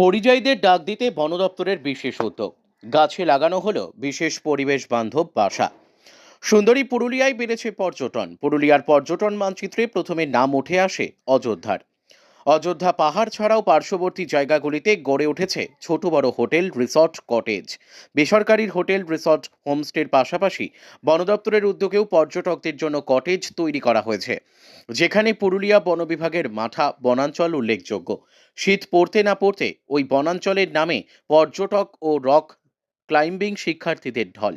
পরিযায়ীদের ডাক দিতে বন দপ্তরের বিশেষ উদ্যোগ। গাছে লাগানো হলো বিশেষ পরিবেশ বান্ধব বাসা। সুন্দরী পুরুলিয়ায় বেড়েছে পর্যটন। পুরুলিয়ার পর্যটন মানচিত্রে প্রথমে নাম উঠে আসে অযোধ্যার। অযোধ্যা পাহাড় ছাড়াও পার্শ্ববর্তী জায়গাগুলিতে গড়ে উঠেছে ছোট বড় হোটেল, রিসর্ট, কটেজ। বেসরকারির হোটেল, রিসর্ট, হোমস্টের পাশাপাশি বন দপ্তরের উদ্যোগেও পর্যটকদের জন্য কটেজ তৈরি করা হয়েছে। যেখানে পুরুলিয়া বন বিভাগের মাঠা বনাঞ্চল উল্লেখযোগ্য। শীত পড়তে না পড়তে ওই বনাঞ্চলের নামে পর্যটক ও রক ক্লাইম্বিং শিক্ষার্থীদের ঢল।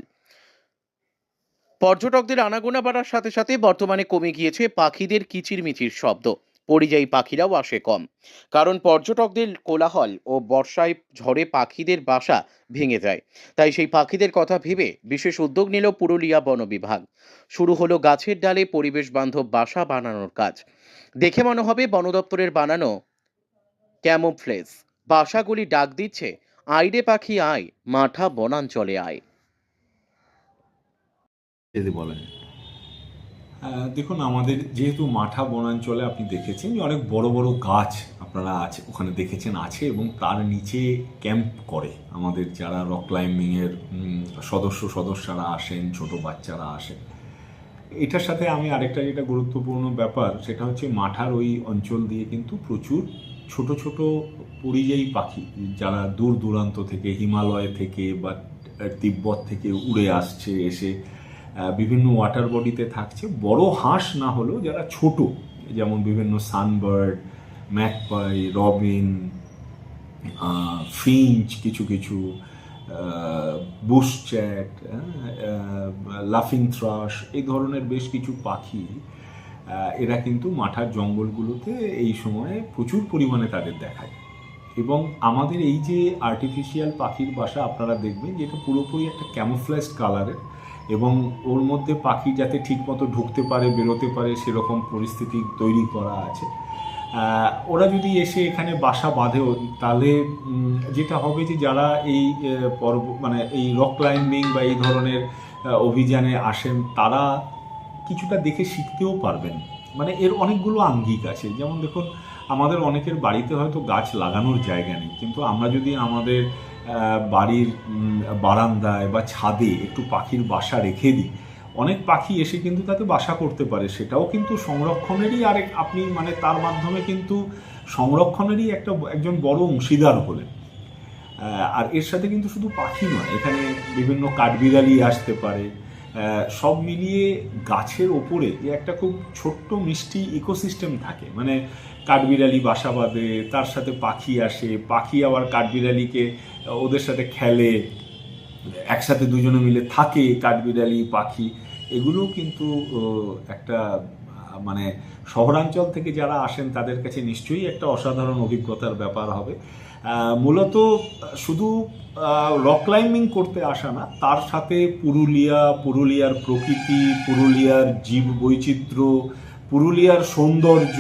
পর্যটকদের আনাগোনা বাড়ার সাথে সাথে বর্তমানে কমে গিয়েছে পাখিদের কিচিরমিচির শব্দ। পরিযায়ী পাখিরাও আসে কম। কারণ পর্যটকদের কোলাহল ও বর্ষায় ঝড়ে পাখিদের বাসা ভেঙে যায়। তাই সেই পাখিদের কথা ভেবে বিশেষ উদ্যোগ নিল পুরুলিয়া বন বিভাগ। শুরু হলো গাছের ডালে পরিবেশ বান্ধব বাসা বানানোর কাজ। দেখে মনে হবে বন দপ্তরের বানানো ক্যামোফ্লেজ। বাসাগুলি ডাক দিচ্ছে আইরে পাখি, আয়, মাঠা বনাঞ্চলে আয়। যদি দেখুন, আমাদের যেহেতু মাঠা বনাঞ্চলে আপনি দেখেছেন যে অনেক বড় বড় গাছ আপনারা আছে, ওখানে দেখেছেন আছে এবং তার নিচে ক্যাম্প করে। আমাদের যারা রক ক্লাইম্বিংয়ের সদস্য সদস্যরা আসেন, ছোট বাচ্চারা আসেন। এটার সাথে আমি আরেকটা যেটা গুরুত্বপূর্ণ ব্যাপার, সেটা হচ্ছে মাঠার ওই অঞ্চল দিয়ে কিন্তু প্রচুর ছোট ছোট পরিযায়ী পাখি, যারা দূর দূরান্ত থেকে, হিমালয় থেকে বা তিব্বত থেকে উড়ে আসছে, এসে বিভিন্ন ওয়াটার বডিতে থাকছে। বড় হাঁস না হলেও যারা ছোট, যেমন বিভিন্ন সানবার্ড ম্যাকপাই রবিন ফিঞ্চ কিছু কিছু বুশচ্যাট লাফিং থ্রাশ এই ধরনের বেশ কিছু পাখি এরা কিন্তু মাঠার জঙ্গলগুলোতে এই সময়ে প্রচুর পরিমাণে তাদের দেখায়। এবং আমাদের এই যে আর্টিফিশিয়াল পাখির বাসা আপনারা দেখবেন, যেটা পুরোপুরি একটা ক্যামোফ্লেজ কালারের এবং ওর মধ্যে পাখি যাতে ঠিকমতো ঢুকতে পারে, বেরোতে পারে, সেরকম পরিস্থিতি তৈরি করা আছে। ওরা যদি এসে এখানে বাসা বাঁধেও তাহলে যেটা হবে যে যারা এই পর্ব মানে এই রক ক্লাইম্বিং বা এই ধরনের অভিযানে আসেন, তারা কিছুটা দেখে শিখতেও পারবেন। মানে এর অনেকগুলো আঙ্গিক আছে। যেমন দেখুন, আমাদের অনেকের বাড়িতে হয়তো গাছ লাগানোর জায়গা নেই, কিন্তু আমরা যদি আমাদের বাড়ির বারান্দায় বা ছাদে একটু পাখির বাসা রেখে দিই। অনেক পাখি এসে কিন্তু তাতে বাসা করতে পারে। সেটাও কিন্তু সংরক্ষণেরই আরেক, আপনি মানে তার মাধ্যমে কিন্তু সংরক্ষণেরই একটা একজন বড় অংশীদার হলেন। আর এর সাথে কিন্তু শুধু পাখি নয়, এখানে বিভিন্ন কাঠবিড়ালি আসতে পারে সব মিলিয়ে গাছের ওপরে যে একটা খুব ছোট্ট মিষ্টি ইকোসিস্টেম থাকে। মানে কাঠবিড়ালি বাসা বাঁধে, তার সাথে পাখি আসে, পাখি আবার কাঠবিড়ালিকে ওদের সাথে খেলে, একসাথে দুজনে মিলে থাকে, কাঠবিড়ালি, পাখি, এগুলোও কিন্তু একটা মানে শহরাঞ্চল থেকে যারা আসেন, তাদের কাছে নিশ্চয়ই একটা অসাধারণ অভিজ্ঞতার ব্যাপার হবে। মূলত শুধু রক ক্লাইম্বিং করতে আসা না, তার সাথে পুরুলিয়া, পুরুলিয়ার প্রকৃতি, পুরুলিয়ার জীব বৈচিত্র্য, পুরুলিয়ার সৌন্দর্য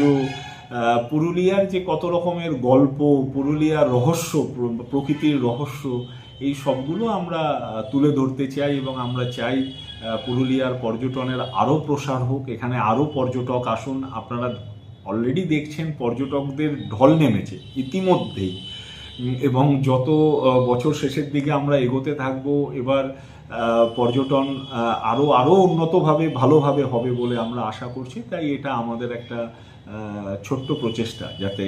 পুরুলিয়ার যে কত রকমের গল্প, পুরুলিয়ার রহস্য, প্রকৃতির রহস্য এই সবগুলো আমরা তুলে ধরতে চাই এবং আমরা চাই পুরুলিয়ার পর্যটনের আরও প্রসার হোক। এখানে আরও পর্যটক আসুন। আপনারা অলরেডি দেখছেন পর্যটকদের ঢল নেমেছে ইতিমধ্যেই। এবং যত বছর শেষের দিকে আমরা এগোতে থাকব এবার পর্যটন আহ, আরও আরও উন্নতভাবে ভালোভাবে হবে বলে আমরা আশা করছি। তাই এটা আমাদের একটা ছোট্ট প্রচেষ্টা যাতে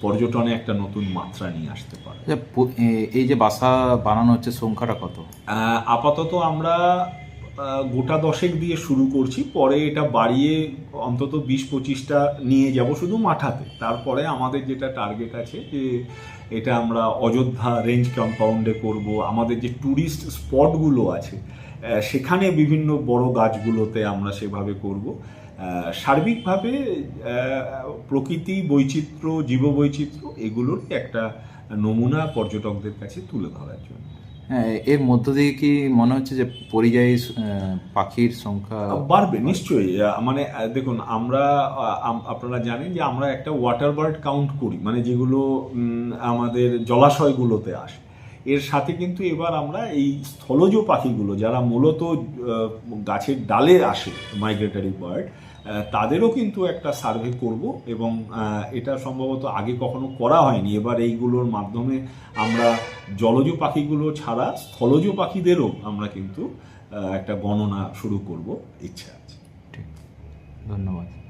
পর্যটনে একটা নতুন মাত্রা নিয়ে আসতে পারে। এ- এই যে বাসা বানানো হচ্ছে সংখ্যাটা কত? আপাতত আমরা গোটা দশেক দিয়ে শুরু করছি পরে এটা বাড়িয়ে অন্তত বিশ পঁচিশটা নিয়ে যাব শুধু মাঠাতে। তারপরে আমাদের যেটা টার্গেট আছে যে এটা আমরা অযোধ্যা রেঞ্জ কম্পাউন্ডে করব আমাদের যে ট্যুরিস্ট স্পটগুলো আছে সেখানে বিভিন্ন বড় গাছগুলোতে আমরা সেভাবে করব। সার্বিকভাবে প্রকৃতি বৈচিত্র্য জীববৈচিত্র্য এগুলোর একটা নমুনা পর্যটকদের কাছে তুলে ধরার জন্য। হ্যাঁ এর মধ্য দিয়ে কি মনে হচ্ছে যে পরিযায়ী পাখির সংখ্যা বাড়বে? নিশ্চয়ই। মানে দেখুন আমরা আপনারা জানেন যে আমরা একটা ওয়াটার বার্ড কাউন্ট করি মানে যেগুলো আমাদের জলাশয়গুলোতে আসে। এর সাথে কিন্তু এবার আমরা এই স্থলজ পাখিগুলো, যারা মূলত গাছের ডালে আসে মাইগ্রেটারি বার্ড তাদেরও কিন্তু একটা সার্ভে করব এবং এটা সম্ভবত আগে কখনো করা হয়নি। এবার এইগুলোর মাধ্যমে আমরা জলজ পাখিগুলো ছাড়া স্থলজ পাখিদেরও আমরা কিন্তু একটা গণনা শুরু করব। ইচ্ছা আছে। ঠিক। ধন্যবাদ।